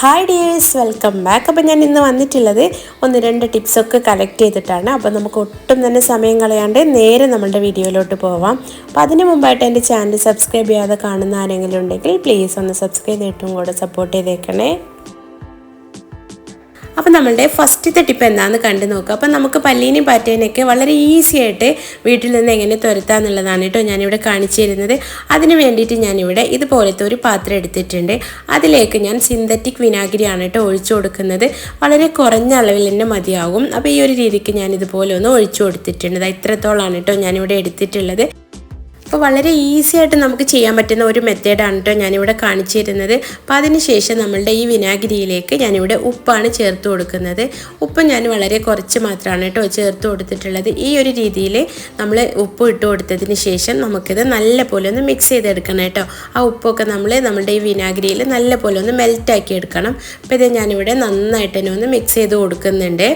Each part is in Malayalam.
ഹായ് ഡിയേഴ്സ് വെൽക്കം ബാക്ക് അപ്പോൾ ഞാൻ ഇന്ന് വന്നിട്ടുള്ളത് ഒന്ന് രണ്ട് ടിപ്സൊക്കെ കളക്ട് ചെയ്തിട്ടാണ്. അപ്പോൾ നമുക്ക് ഒട്ടും തന്നെ സമയം കളയാണ്ട് നേരെ നമ്മളുടെ വീഡിയോയിലോട്ട് പോവാം. അപ്പോൾ അതിന് മുമ്പായിട്ട് എന്റെ ചാനൽ സബ്സ്ക്രൈബ് ചെയ്യാതെ കാണുന്ന ആരെങ്കിലും ഉണ്ടെങ്കിൽ പ്ലീസ് ഒന്ന് സബ്സ്ക്രൈബ് ചെയ്തിട്ടും കൂടെ സപ്പോർട്ട് ചെയ്തേക്കണേ. അപ്പോൾ നമ്മളുടെ ഫസ്റ്റത്തെ ടിപ്പ് എന്താണെന്ന് കണ്ടു നോക്കുക അപ്പോൾ നമുക്ക് പല്ലീനെയും പാറ്റേനെയൊക്കെ വളരെ ഈസി ആയിട്ട് വീട്ടിൽ നിന്ന് എങ്ങനെ തുരത്താന്നുള്ളതാണ് കേട്ടോ ഞാനിവിടെ കാണിച്ചു തരുന്നത്. അതിന് വേണ്ടിയിട്ട് ഞാനിവിടെ ഇതുപോലത്തെ ഒരു പാത്രം എടുത്തിട്ടുണ്ട്. അതിലേക്ക് ഞാൻ സിന്തറ്റിക് വിനാഗിരിയാണ് കേട്ടോ ഒഴിച്ചു കൊടുക്കുന്നത്. വളരെ കുറഞ്ഞ അളവിൽ തന്നെ മതിയാകും. അപ്പോൾ ഈ ഒരു രീതിക്ക് ഞാൻ ഇതുപോലെ ഒന്ന് ഒഴിച്ചു കൊടുത്തിട്ടുണ്ട്. അത് ഇത്രത്തോളമാണ് കേട്ടോ ഞാനിവിടെ എടുത്തിട്ടുള്ളത്. അപ്പോൾ വളരെ ഈസി ആയിട്ട് നമുക്ക് ചെയ്യാൻ പറ്റുന്ന ഒരു മെത്തേഡാണ് കേട്ടോ ഞാനിവിടെ കാണിച്ചു തരുന്നത് അപ്പോൾ അതിനുശേഷം നമ്മളുടെ ഈ വിനാഗിരിയിലേക്ക് ഞാനിവിടെ ഉപ്പാണ് ചേർത്ത് കൊടുക്കുന്നത്. ഉപ്പ് ഞാൻ വളരെ കുറച്ച് മാത്രമാണ് കേട്ടോ ചേർത്ത് കൊടുത്തിട്ടുള്ളത്. ഈ ഒരു രീതിയിൽ നമ്മൾ ഉപ്പ് ഇട്ട് കൊടുത്തതിന് ശേഷം നമുക്കിത് നല്ല പോലെ ഒന്ന് മിക്സ് ചെയ്തെടുക്കണം കേട്ടോ ആ ഉപ്പൊക്കെ നമ്മൾ നമ്മുടെ ഈ വിനാഗിരിയിൽ നല്ല പോലെ ഒന്ന് മെൽറ്റാക്കി എടുക്കണം. അപ്പോൾ ഇത് ഞാനിവിടെ നന്നായിട്ട് തന്നെ ഒന്ന് മിക്സ് ചെയ്ത് കൊടുക്കുന്നുണ്ട്.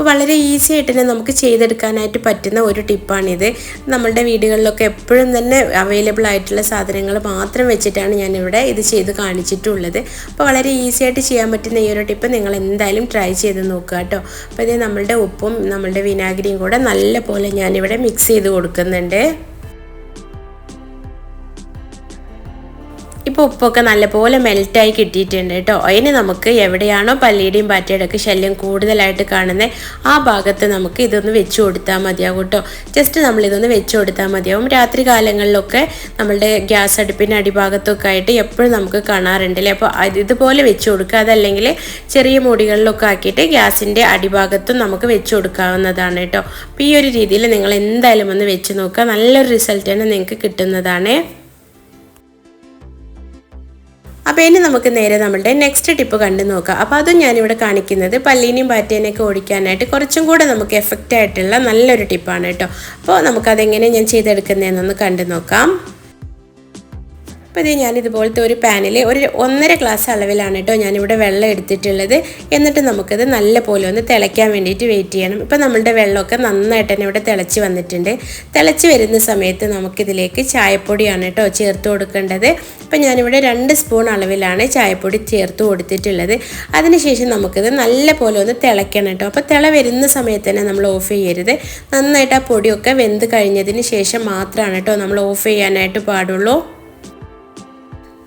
അപ്പോൾ വളരെ ഈസി ആയിട്ട് തന്നെ നമുക്ക് ചെയ്തെടുക്കാനായിട്ട് പറ്റുന്ന ഒരു ടിപ്പാണിത്. നമ്മളുടെ വീടുകളിലൊക്കെ എപ്പോഴും തന്നെ അവൈലബിൾ ആയിട്ടുള്ള സാധനങ്ങൾ മാത്രം വെച്ചിട്ടാണ് ഞാനിവിടെ ഇത് ചെയ്ത് കാണിച്ചിട്ടുള്ളത്. അപ്പോൾ വളരെ ഈസി ആയിട്ട് ചെയ്യാൻ പറ്റുന്ന ഈ ഒരു ടിപ്പ് നിങ്ങൾ എന്തായാലും ട്രൈ ചെയ്ത് നോക്കുക കേട്ടോ. അപ്പോൾ ഇത് നമ്മളുടെ ഉപ്പും നമ്മളുടെ വിനാഗിരിയും കൂടെ നല്ല പോലെ ഞാനിവിടെ മിക്സ് ചെയ്ത് കൊടുക്കുന്നുണ്ട്. ഇപ്പോൾ ഉപ്പൊക്കെ നല്ലപോലെ മെൽറ്റായി കിട്ടിയിട്ടുണ്ട് കേട്ടോ. അതിന് നമുക്ക് എവിടെയാണോ പല്ലിയുടെയും പാറ്റയുടെ ഒക്കെ ശല്യം കൂടുതലായിട്ട് കാണുന്നത് ആ ഭാഗത്ത് നമുക്ക് ഇതൊന്ന് വെച്ച് കൊടുത്താൽ മതിയാവും കേട്ടോ. ജസ്റ്റ് നമ്മൾ ഇതൊന്ന് വെച്ച് കൊടുത്താൽ മതിയാവും. രാത്രി കാലങ്ങളിലൊക്കെ നമ്മളുടെ ഗ്യാസ് അടുപ്പിന്റെ അടിഭാഗത്തൊക്കെ ആയിട്ട് എപ്പോഴും നമുക്ക് കാണാറുണ്ട് അല്ലേ? അപ്പോൾ ഇതുപോലെ വെച്ച് കൊടുക്കുക. അതല്ലെങ്കിൽ ചെറിയ മുടികളിലൊക്കെ ആക്കിയിട്ട് ഗ്യാസിന്റെ അടിഭാഗത്തും നമുക്ക് വെച്ച് കൊടുക്കാവുന്നതാണ് കേട്ടോ. അപ്പോൾ ഈ ഒരു രീതിയിൽ നിങ്ങൾ എന്തായാലും ഒന്ന് വെച്ച് നോക്കുക. നല്ലൊരു റിസൾട്ട് തന്നെ നിങ്ങൾക്ക് കിട്ടുന്നതാണ്. അപ്പോൾ ഇനി നമുക്ക് നേരെ നമ്മളുടെ നെക്സ്റ്റ് ടിപ്പ് കണ്ടു നോക്കാം. അപ്പോൾ അതും ഞാനിവിടെ കാണിക്കുന്നത് പല്ലീനെയും പാറ്റേനെയൊക്കെ ഓടിക്കാനായിട്ട് കുറച്ചും കൂടെ നമുക്ക് എഫക്റ്റ് ആയിട്ടുള്ള നല്ലൊരു ടിപ്പാണ് കേട്ടോ. അപ്പോൾ നമുക്കതെങ്ങനെ ഞാൻ ചെയ്തെടുക്കുന്നതെന്നൊന്ന് കണ്ടു നോക്കാം. അപ്പോൾ ഇത് ഞാൻ ഇതുപോലത്തെ ഒരു പാനിൽ ഒരു ഒന്നര ഗ്ലാസ് അളവിലാണ് കേട്ടോ ഞാനിവിടെ വെള്ളം എടുത്തിട്ടുള്ളത്. എന്നിട്ട് നമുക്കത് നല്ല പോലെ ഒന്ന് തിളയ്ക്കാൻ വേണ്ടിയിട്ട് വെയിറ്റ് ചെയ്യണം. ഇപ്പോൾ നമ്മളുടെ വെള്ളമൊക്കെ നന്നായിട്ട് തന്നെ ഇവിടെ തിളച്ച് വന്നിട്ടുണ്ട്. തിളച്ച് വരുന്ന സമയത്ത് നമുക്കിതിലേക്ക് ചായപ്പൊടിയാണ് കേട്ടോ ചേർത്ത് കൊടുക്കേണ്ടത്. അപ്പോൾ ഞാനിവിടെ രണ്ട് സ്പൂൺ അളവിലാണ് ചായപ്പൊടി ചേർത്ത് കൊടുത്തിട്ടുള്ളത്. അതിനുശേഷം നമുക്കിത് നല്ല പോലെ ഒന്ന് തിളയ്ക്കണം കേട്ടോ. അപ്പോൾ തിള വരുന്ന സമയത്ത് തന്നെ നമ്മൾ ഓഫ് ചെയ്യരുത്. നന്നായിട്ട് ആ പൊടിയൊക്കെ വെന്ത് കഴിഞ്ഞതിന് ശേഷം മാത്രമാണ് കേട്ടോ നമ്മൾ ഓഫ് ചെയ്യാനായിട്ട് പാടുള്ളൂ.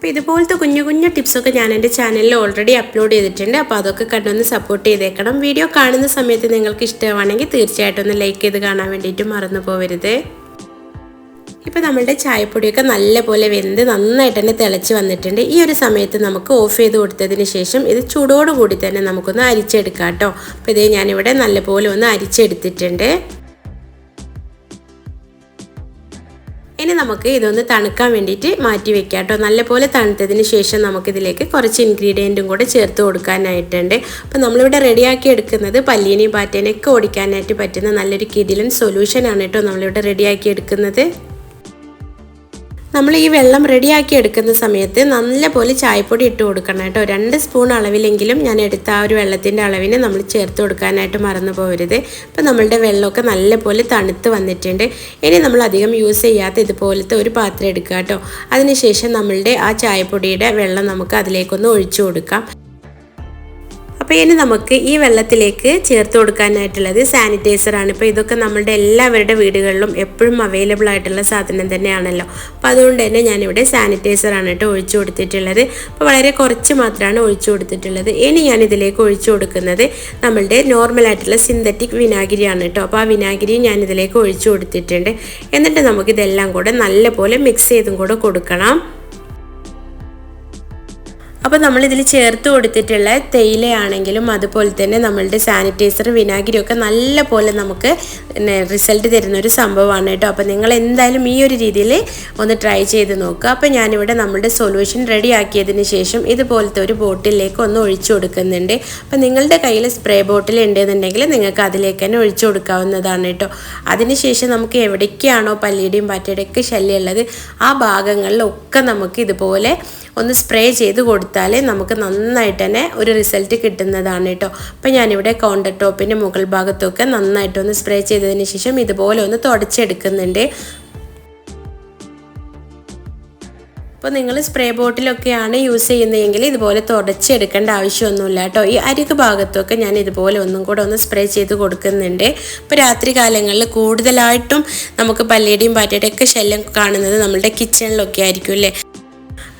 അപ്പോൾ ഇതുപോലത്തെ കുഞ്ഞു കുഞ്ഞു ടിപ്സൊക്കെ ഞാൻ എന്റെ ചാനലിൽ ഓൾറെഡി അപ്ലോഡ് ചെയ്തിട്ടുണ്ട്. അപ്പോൾ അതൊക്കെ കണ്ടൊന്ന് സപ്പോർട്ട് ചെയ്തേക്കണം. വീഡിയോ കാണുന്ന സമയത്ത് നിങ്ങൾക്ക് ഇഷ്ടമാണെങ്കിൽ തീർച്ചയായിട്ടും ഒന്ന് ലൈക്ക് ചെയ്ത് കാണാൻ വേണ്ടിയിട്ട് മറന്നു പോകരുത് ഇപ്പോൾ നമ്മളുടെ ചായപ്പൊടിയൊക്കെ നല്ലപോലെ വെന്ത് നന്നായിട്ട് തന്നെ തിളച്ച് വന്നിട്ടുണ്ട്. ഈ ഒരു സമയത്ത് നമുക്ക് ഓഫ് ചെയ്ത് കൊടുത്തതിന് ശേഷം ഇത് ചൂടോടുകൂടി തന്നെ നമുക്കൊന്ന് അരിച്ചെടുക്കാം കേട്ടോ. അപ്പോൾ ഇതേ ഞാനിവിടെ നല്ലപോലെ ഒന്ന് അരിച്ചെടുത്തിട്ടുണ്ട്. ഇനി നമുക്ക് ഇതൊന്ന് തണുക്കാൻ വേണ്ടിയിട്ട് മാറ്റി വെക്കാം കേട്ടോ. നല്ലപോലെ തണുത്തതിന് ശേഷം നമുക്കിതിലേക്ക് കുറച്ച് ഇൻഗ്രീഡിയന്റും കൂടെ ചേർത്ത് കൊടുക്കാനായിട്ടുണ്ട്. അപ്പോൾ നമ്മളിവിടെ റെഡിയാക്കി എടുക്കുന്നത് പല്ലിനെയും പാറ്റേനെയൊക്കെ ഓടിക്കാനായിട്ട് പറ്റുന്ന നല്ലൊരു കിടിലൻ സൊല്യൂഷനാണ് കേട്ടോ നമ്മളിവിടെ റെഡിയാക്കി എടുക്കുന്നത്. നമ്മൾ ഈ വെള്ളം റെഡിയാക്കി എടുക്കുന്ന സമയത്ത് നല്ലപോലെ ചായപ്പൊടി ഇട്ട് കൊടുക്കണം കേട്ടോ. രണ്ട് സ്പൂൺ അളവിലെങ്കിലും ഞാൻ എടുത്ത ആ ഒരു വെള്ളത്തിന്റെ അളവിന് നമ്മൾ ചേർത്ത് കൊടുക്കാനായിട്ട് മറന്നു പോകരുത്. അപ്പോൾ നമ്മളുടെ വെള്ളമൊക്കെ നല്ലപോലെ തണുത്ത് വന്നിട്ടുണ്ട്. ഇനി നമ്മൾ അധികം യൂസ് ചെയ്യാത്ത ഇതുപോലത്തെ ഒരു പാത്രം എടുക്കുക കേട്ടോ. അതിനുശേഷം നമ്മളുടെ ആ ചായപ്പൊടിയുടെ വെള്ളം നമുക്ക് അതിലേക്കൊന്ന് ഒഴിച്ചു കൊടുക്കാം. അപ്പോൾ ഇനി നമുക്ക് ഈ വെള്ളത്തിലേക്ക് ചേർത്ത് കൊടുക്കാനായിട്ടുള്ളത് സാനിറ്റൈസറാണ് ഇപ്പോൾ ഇതൊക്കെ നമ്മളുടെ എല്ലാവരുടെ വീടുകളിലും എപ്പോഴും അവൈലബിൾ ആയിട്ടുള്ള സാധനം തന്നെയാണല്ലോ. അപ്പോൾ അതുകൊണ്ട് തന്നെ ഞാനിവിടെ സാനിറ്റൈസറാണ് കേട്ടോ ഒഴിച്ചു കൊടുത്തിട്ടുള്ളത്. അപ്പോൾ വളരെ കുറച്ച് മാത്രമാണ് ഒഴിച്ചു കൊടുത്തിട്ടുള്ളത്. ഇനി ഞാൻ ഇതിലേക്ക് ഒഴിച്ചു കൊടുക്കുന്നത് നമ്മളുടെ നോർമലായിട്ടുള്ള സിന്തറ്റിക് വിനാഗിരിയാണ് കേട്ടോ. അപ്പോൾ ആ വിനാഗിരി ഞാൻ ഇതിലേക്ക് ഒഴിച്ചു കൊടുത്തിട്ടുണ്ട്. എന്നിട്ട് നമുക്കിതെല്ലാം കൂടെ നല്ലപോലെ മിക്സ് ചെയ്തും കൂടെ കൊടുക്കണം. അപ്പോൾ നമ്മളിതിൽ ചേർത്ത് കൊടുത്തിട്ടുള്ള തേയിലയാണെങ്കിലും അതുപോലെ തന്നെ നമ്മളുടെ സാനിറ്റൈസർ വിനാഗിരിയൊക്കെ നല്ല പോലെ നമുക്ക് റിസൾട്ട് തരുന്ന ഒരു സംഭവമാണ് കേട്ടോ. അപ്പോൾ നിങ്ങൾ എന്തായാലും ഈ ഒരു രീതിയിൽ ഒന്ന് ട്രൈ ചെയ്ത് നോക്കുക. അപ്പോൾ ഞാനിവിടെ നമ്മുടെ സൊല്യൂഷൻ റെഡി ആക്കിയതിന് ശേഷം ഇതുപോലത്തെ ഒരു ബോട്ടിലേക്ക് ഒന്ന് ഒഴിച്ചു കൊടുക്കുന്നുണ്ട്. അപ്പോൾ നിങ്ങളുടെ കയ്യിൽ സ്പ്രേ ബോട്ടിൽ ഉണ്ടെന്നുണ്ടെങ്കിൽ നിങ്ങൾക്ക് അതിലേക്ക് തന്നെ ഒഴിച്ചു കൊടുക്കാവുന്നതാണ് കേട്ടോ. അതിനുശേഷം നമുക്ക് എവിടേക്കാണോ പല്ലിയുടെയും പാറ്റയുടെയൊക്കെ ശല്യമുള്ളത് ആ ഭാഗങ്ങളിലൊക്കെ നമുക്ക് ഇതുപോലെ ഒന്ന് സ്പ്രേ ചെയ്ത് കൊടുത്താൽ നമുക്ക് നന്നായിട്ട് തന്നെ ഒരു റിസൾട്ട് കിട്ടുന്നതാണ് കേട്ടോ. അപ്പം ഞാനിവിടെ കൗണ്ടർ ടോപ്പിന്റെ മുകൾ ഭാഗത്തൊക്കെ നന്നായിട്ടൊന്ന് സ്പ്രേ ചെയ്തതിന് ശേഷം ഇതുപോലെ ഒന്ന് തുടച്ചെടുക്കുന്നുണ്ട്. അപ്പോൾ നിങ്ങൾ സ്പ്രേ ബോട്ടിലൊക്കെയാണ് യൂസ് ചെയ്യുന്നതെങ്കിൽ ഇതുപോലെ തുടച്ചെടുക്കേണ്ട ആവശ്യമൊന്നുമില്ല കേട്ടോ. ഈ അരിക് ഭാഗത്തൊക്കെ ഞാൻ ഇതുപോലെ ഒന്നും കൂടെ ഒന്ന് സ്പ്രേ ചെയ്ത് കൊടുക്കുന്നുണ്ട്. ഇപ്പോൾ രാത്രി കാലങ്ങളിൽ കൂടുതലായിട്ടും നമുക്ക് പല്ലിയുടെയും പാറ്റയുടെയൊക്കെ ശല്യം കാണുന്നത് നമ്മളുടെ കിച്ചണിലൊക്കെ ആയിരിക്കും അല്ലേ?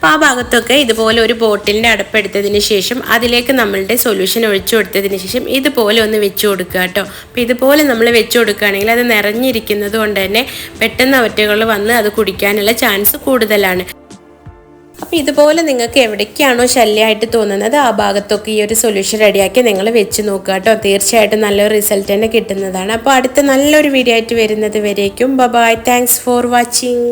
അപ്പോൾ ആ ഭാഗത്തൊക്കെ ഇതുപോലെ ഒരു ബോട്ടിലിന്റെ അടപ്പെടുത്തതിന് ശേഷം അതിലേക്ക് നമ്മളുടെ സൊല്യൂഷൻ ഒഴിച്ചു കൊടുത്തതിന് ശേഷം ഇതുപോലെ ഒന്ന് വെച്ച് കൊടുക്കുക കേട്ടോ. അപ്പോൾ ഇതുപോലെ നമ്മൾ വെച്ച് കൊടുക്കുകയാണെങ്കിൽ അത് നിറഞ്ഞിരിക്കുന്നത് കൊണ്ട് തന്നെ പെട്ടെന്ന് അവറ്റകൾ വന്ന് അത് കുടിക്കാനുള്ള ചാൻസ് കൂടുതലാണ്. അപ്പോൾ ഇതുപോലെ നിങ്ങൾക്ക് എവിടേക്കാണോ ശല്യമായിട്ട് തോന്നുന്നത് ആ ഭാഗത്തൊക്കെ ഈ ഒരു സൊല്യൂഷൻ റെഡിയാക്കി നിങ്ങൾ വെച്ച് നോക്കുക കേട്ടോ. തീർച്ചയായിട്ടും നല്ലൊരു റിസൾട്ട് തന്നെ കിട്ടുന്നതാണ്. അപ്പോൾ അടുത്ത നല്ലൊരു വീഡിയോ ആയിട്ട് വരുന്നത് വരേക്കും. Bye thanks for watching